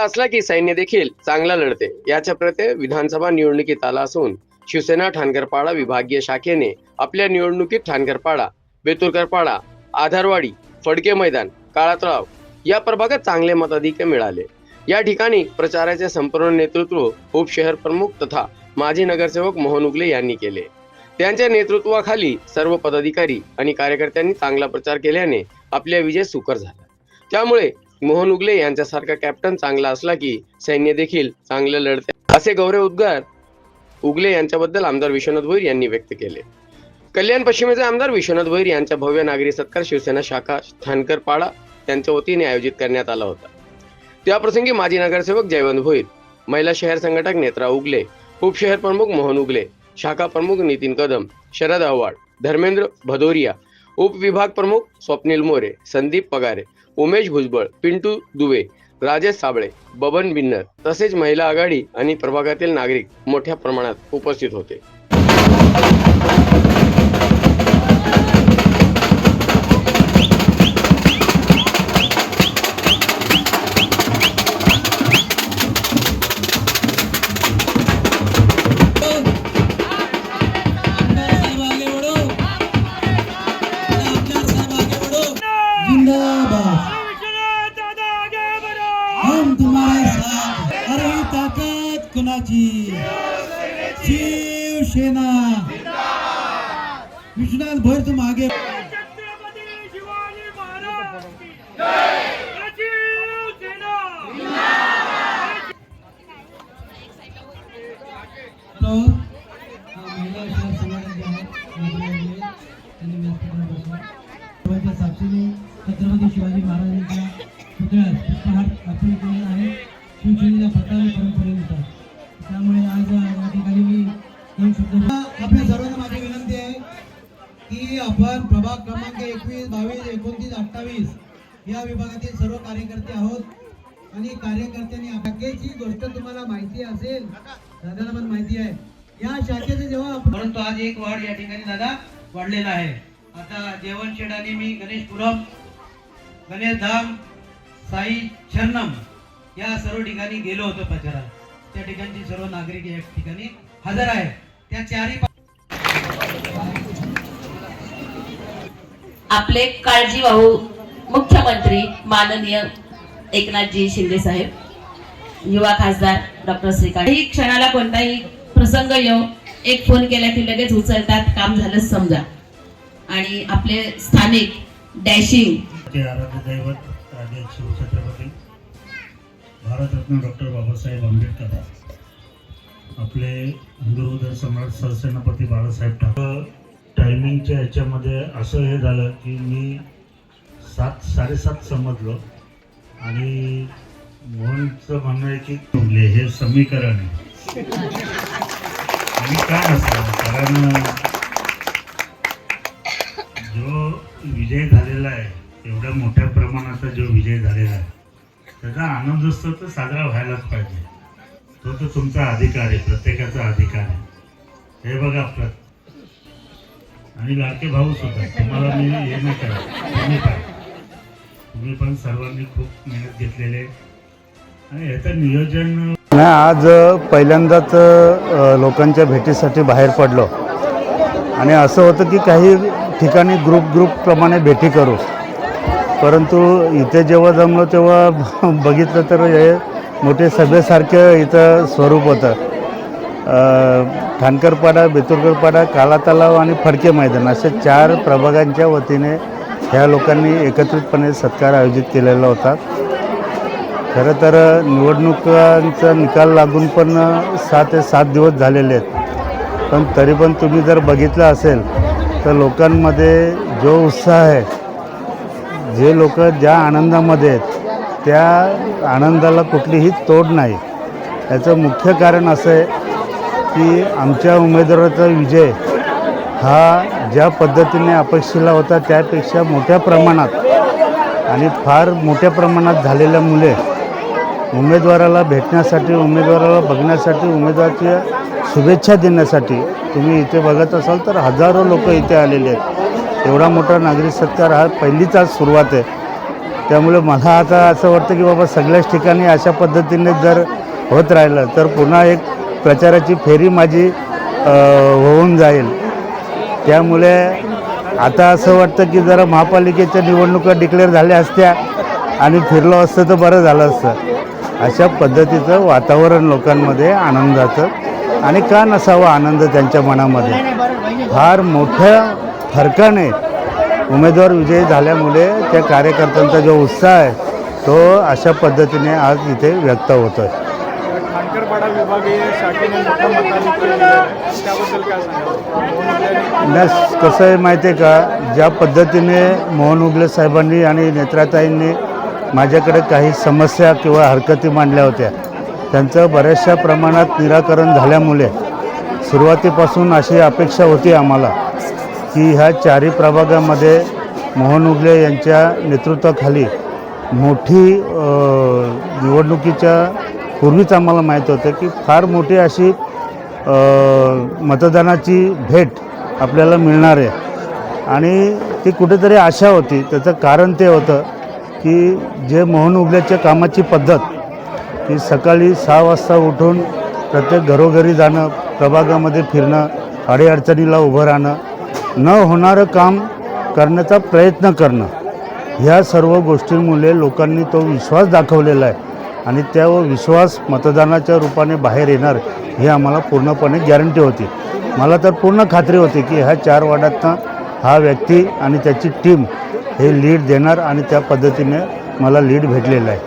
चांगला असला की सैन्य देखील चांगला लढते. याच्या प्रत्यय विधानसभा निवडणुकीत आला असून शिवसेना ठाणकरपाडा विभागीय शाखेने आपल्या निवडणुकीत ठाणकरपाडा बेतुरकरपाडा आधारवाडी फडके मैदान काळातळाव या प्रभागात चांगले मताधिक्य मिळाले. या ठिकाणी प्रचाराचे संपूर्ण नेतृत्व उपशहर प्रमुख तथा माजी नगरसेवक मोहन उगले यांनी केले. त्यांच्या नेतृत्वाखाली सर्व पदाधिकारी आणि कार्यकर्त्यांनी चांगला प्रचार केल्याने आपल्या विजय सुकर झाला. त्यामुळे मोहन उगले यांच्यासारखा कॅप्टन चांगला असला की सैन्य देखील चांगले लढते. असे गौरव उद्गार उगले यांच्याबद्दल आमदार विश्वनाथ भोईर यांनी व्यक्त केले. कल्याण पश्चिमेचे आमदार विश्वनाथ भोईर यांच्या भव्य नागरी सत्कार शिवसेना शाखा ठाणकरपाडा त्यांच्या वतीने आयोजित करण्यात आला होता. त्याप्रसंगी माजी नगरसेवक जयवंत भोईर महिला शहर संघटक नेत्रा उगले उपशहर प्रमुख मोहन उगले शाखा प्रमुख नितीन कदम शरद आव्हाड धर्मेंद्र भदोरिया उपविभाग प्रमुख स्वप्नील मोरे संदीप पगारे उमेश भुजबळ पिंटू दुबे राजेश साबळे बबन बिन्नर तसेच महिला आघाडी आणि प्रभागातील नागरिक मोठ्या प्रमाणात उपस्थित होते. त्यांनी व्यासपीठावर बसले. सर्वांच्या साक्षीने छत्रपती शिवाजी महाराजांच्या पुतळ्यास पुष्पहार अर्पण केलेला आहे. शिवसेनेच्या प्रकारे परंपरेनुसार. त्यामुळे आपल्या सर्वांना माझी विनंती आहे की आपण प्रभाग क्रमांक एकवीस बावीस एकोणतीस अठ्ठावीस या विभागातील सर्व कार्यकर्ते आहोत आणि कार्यकर्त्यांनी शाखेची गोष्ट तुम्हाला माहिती असेल दादाला पण माहिती आहे. या शाखेचे जेव्हा परंतु आज एक वाढ या ठिकाणी दादा वाढलेला आहे. आता जेवण शेडाने मी गणेश पुरम गणेश धाम साई छन्नम या सर्व ठिकाणी गेलो होतो प्रचाराला. त्या ठिकाणचे सर्व नागरिक या ठिकाणी हजर आहे त्या चारही आपले काळजीवाहू मुख्यमंत्री माननीय एकनाथजी शिंदे साहेब युवा खासदार डॉक्टर श्रीकांत. ही क्षणाला कोणताही प्रसंग येऊ एक फोन केला की लगेच उचलतात काम झालं समजा. आणि आपले स्थानिक डॅशिंग. दैवत भारतरत्न डॉक्टर बाबासाहेब आंबेडकर. आपले हिंदू सम्राट सरसेनापती बाळासाहेब ठाकरे. टायमिंगच्या ह्याच्यामध्ये असं हे झालं की मी सात साडेसात समजलो. आणि मोहनचं म्हणणं आहे की तुमले हे समीकरण आहे. आणि काय असतं कारण जो विजय झालेला आहे एवढ्या मोठ्या प्रमाणाचा जो विजय झालेला आहे त्याचा आनंद असतो तर साजरा व्हायलाच पाहिजे. तो तुमचा अधिकार आहे प्रत्येकाचा अधिकार आहे. हे बघा आणि लाडके भाऊ सुद्धा तुम्हाला मी हे नाही करा तुम्ही काय तुम्ही पण सर्वांनी खूप मेहनत घेतलेले आणि याचं नियोजन नाही आज पहिल्यांदाच लोकांच्या भेटीसाठी बाहेर पडलो. आणि असं होतं की काही ठिकाणी ग्रुप ग्रुप प्रमाणे भेटी करू. परंतु इथे जेव्हा जमलो तेव्हा बघितलं तर हे मोठे सभेसारखं इथं स्वरूप होतं. ठाणकरपाडा बेतुरकरपाडा काला तलाव आणि फडके मैदान असे चार प्रभागांच्या वतीने ह्या लोकांनी एकत्रितपणे सत्कार आयोजित केलेला होता. खरं तर निवडणुकांचा निकाल लागून पण सहा ते सात दिवस झालेले आहेत. पण तरी पण तुम्ही जर बघितलं असेल तर लोकांमध्ये जो उत्साह आहे जे लोक ज्या आनंदामध्ये आहेत त्या आनंदाला कुठलीही तोड नाही. याचं मुख्य कारण असं आहे की आमच्या उमेदवाराचा विजय हा ज्या पद्धतीने अपेक्षेला होता त्यापेक्षा मोठ्या प्रमाणात आणि फार मोठ्या प्रमाणात झालेल्यामुळे उमेदवाराला भेटण्यासाठी उमेदवाराला बघण्यासाठी उमेदवाराच्या शुभेच्छा देण्यासाठी तुम्ही इथे बघत असाल तर हजारो लोक इथे आलेले आहेत. एवढा मोठा नागरिक सत्कार हा पहिलीच आज सुरुवात आहे. त्यामुळे मला आता असं वाटतं की बाबा सगळ्याच ठिकाणी अशा पद्धतीने जर होत राहिलं तर पुन्हा एक प्रचाराची फेरी माझी होऊन जाईल. त्यामुळे आता असं वाटतं की जरा महापालिकेच्या निवडणुका डिक्लेअर झाल्या असत्या आणि फिरलो असतं तर बरं झालं असतं. अशा पद्धतीचं वातावरण लोकांमध्ये आनंदाचं आणि का नसावा आनंद त्यांच्या मनामध्ये. फार मोठ्या फरकाने उमेदवार विजयी झाल्यामुळे त्या कार्यकर्त्यांचा जो उत्साह आहे तो अशा पद्धतीने आज इथे व्यक्त होतो आहे कसं आहे माहिती आहे का? ज्या पद्धतीने मोहन उगले साहेबांनी आणि नेत्राताईंनी माझ्याकडे काही समस्या किंवा हरकती मांडल्या होत्या त्यांचं बऱ्याचशा प्रमाणात निराकरण झाल्यामुळे सुरुवातीपासून अशी अपेक्षा होती आम्हाला. की ह्या चारही प्रभागामध्ये मोहन उगले यांच्या नेतृत्वाखाली मोठी निवडणुकीच्या पूर्वीच आम्हाला माहीत होतं की फार मोठी अशी मतदानाची भेट आपल्याला मिळणार आहे. आणि ती कुठेतरी आशा होती. त्याचं कारण ते होतं की जे मोहन उगल्याच्या कामाची पद्धत की सकाळी सहा वाजता उठून प्रत्येक घरोघरी जाणं प्रभागामध्ये फिरणं अडीअडचणीला उभं राहणं न होणारं काम करण्याचा प्रयत्न करणं ह्या सर्व गोष्टींमुळे लोकांनी तो विश्वास दाखवलेला आहे आणि त्या विश्वास मतदानाच्या रूपाने बाहेर येणार ही आम्हाला पूर्णपणे गॅरंटी होती. मला तर पूर्ण खात्री होती की ह्या चार वाड्यातनं हा व्यक्ती आणि त्याची टीम हे लीड देणार आणि त्या पद्धतीने मला लीड भेटलेलं आहे.